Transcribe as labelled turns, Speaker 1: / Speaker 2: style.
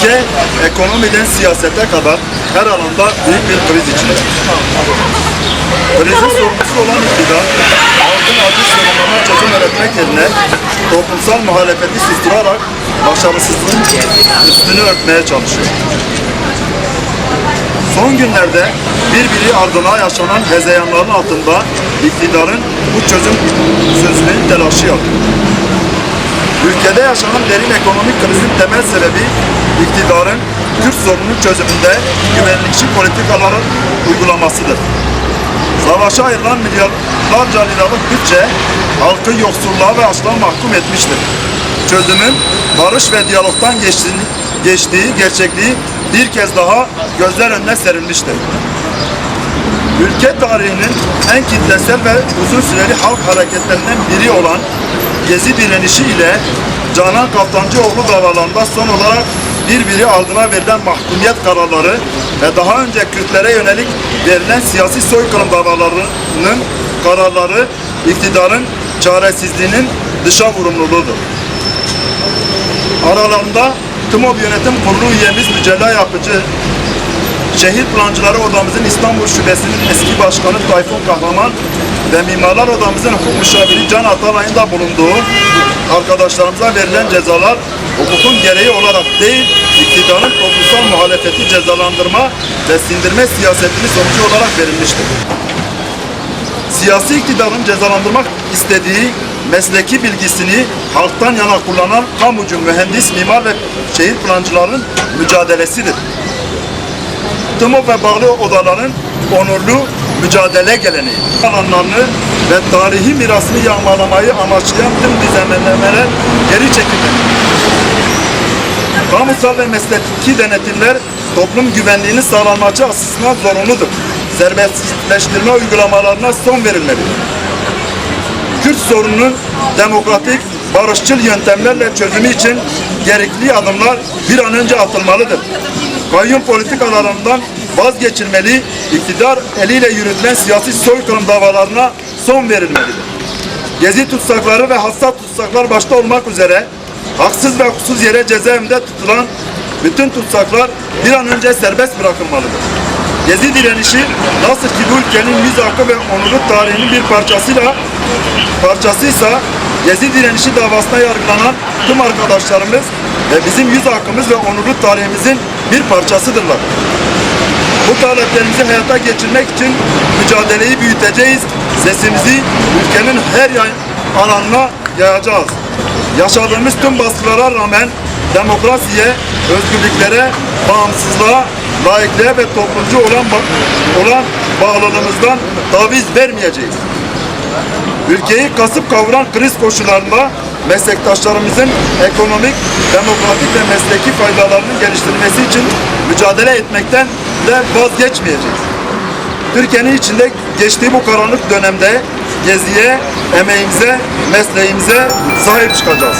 Speaker 1: Ülke ekonomiden siyasete kadar her alanda büyük bir kriz içinde. Krizin sorumlusu olan iktidar, halkın acı sorunlarına çözüm üretmek yerine toplumsal muhalefeti susturarak başarısızlığın üstünü örtmeye çalışıyor. Son günlerde birbiri ardına yaşanan hezeyanların altında iktidarın bu çözüm sözünün telaşı yapıyor. Ülkede yaşanan derin ekonomik krizin temel sebebi iktidarın Kürt sorunun çözümünde güvenlikçi politikaların uygulamasıdır. Savaşa ayrılan milyarlarca liralık bütçe halkı yoksulluğa ve açlığa mahkum etmiştir. Çözümün barış ve diyalogtan geçtiği, geçtiği gerçekliği bir kez daha gözler önüne serilmiştir. Ülke tarihinin en kitlesel ve uzun süreli halk hareketlerinden biri olan Gezi direnişi ile Canan Kaftancıoğlu davalarında son olarak birbiri ardına verilen mahkumiyet kararları ve daha önce Kürtlere yönelik verilen siyasi soykırım davalarının kararları iktidarın çaresizliğinin dışa vurumluluğudur. Aralarında TMOB Yönetim Kurulu üyemiz Mücella Yapıcı, Şehir Plancıları Odamızın İstanbul Şubesi'nin eski başkanı Tayfun Kahraman ve Mimarlar Odamızın hukuk müşaviri Can Atalay'ın da bulunduğu arkadaşlarımıza verilen cezalar hukukun gereği olarak değil, iktidarın toplumsal muhalefeti cezalandırma ve sindirme siyasetini sonucu olarak verilmiştir. Siyasi iktidarın cezalandırmak istediği mesleki bilgisini halktan yana kullanan kamucu mühendis, mimar ve şehir plancıların mücadelesidir. TMO ve bağlı odaların onurlu mücadele geleneği alanlarını ve tarihi mirasını yağmalamayı amaçlayan tüm düzenlemeler geri çekilir. Kamusal ve mesleki denetimler toplum güvenliğinin sağlanması açısından zorunludur. Serbestleştirme uygulamalarına son verilmelidir. Kürt sorununun demokratik, barışçıl yöntemlerle çözümü için gerekli adımlar bir an önce atılmalıdır. Kayyum politikalarından vazgeçilmeli, iktidar eliyle yürütülen siyasi soykırım davalarına son verilmelidir. Gezi tutsakları ve hassas tutsaklar başta olmak üzere haksız ve hukuksuz yere cezaevinde tutulan bütün tutsaklar bir an önce serbest bırakılmalıdır. Gezi direnişi nasıl ki bu ülkenin yüz hakkı ve onurlu tarihinin bir parçasıyla parçasıysa Gezi direnişi davasına yargılanan tüm arkadaşlarımız ve bizim yüz hakkımız ve onurlu tarihimizin bir parçasıdırlar. Bu taleplerimizi hayata geçirmek için mücadeleyi büyüteceğiz. Sesimizi ülkenin her alanına yayacağız. Yaşadığımız tüm baskılara rağmen demokrasiye, özgürlüklere, bağımsızlığa, laikliğe ve toplumcu olan, olan bağlılığımızdan taviz vermeyeceğiz. Ülkeyi kasıp kavuran kriz koşullarında meslektaşlarımızın ekonomik, demokratik ve mesleki faydalarının geliştirilmesi için mücadele etmekten de vazgeçmeyeceğiz. Türkiye'nin içinde geçtiği bu karanlık dönemde geziye, emeğimize, mesleğimize sahip çıkacağız.